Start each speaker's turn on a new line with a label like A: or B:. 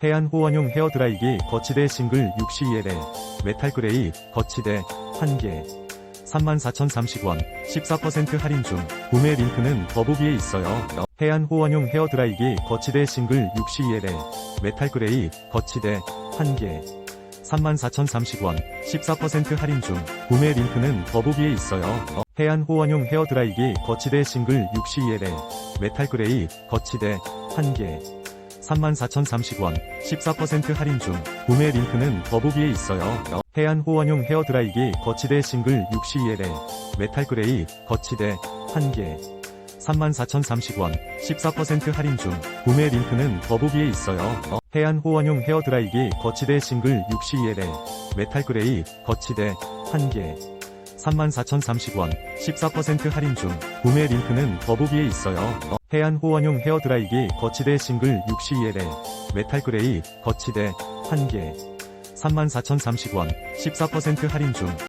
A: 해안 호원용 헤어드라이기 거치대 싱글 62L에 메탈 그레이 거치대 1개. 34,030원. 14% 할인 중 구매 링크는 더보기에 있어요. 해안 호원용 헤어드라이기 거치대 싱글 62L에 메탈 그레이 거치대 1개. 34,030원. 14% 할인 중 구매 링크는 더보기에 있어요. 해안 호원용 헤어드라이기 거치대 싱글 62L에 메탈 그레이 거치대 1개 34,030원 14% 할인 중 구매 링크는 더보기에 있어요. 해안 호원용 헤어드라이기 거치대 싱글 62L에 메탈 그레이 거치대 1개 34,030원 14% 할인 중 구매 링크는 더보기에 있어요. 해안 호원용 헤어드라이기 거치대 싱글 62L에 메탈 그레이 거치대 1개 34,030원 14% 할인 중 구매 링크는 더보기에 있어요. 해안 호원용 헤어드라이기 거치대 싱글 62L에 메탈 그레이 거치대 1개 34,030원 14% 할인 중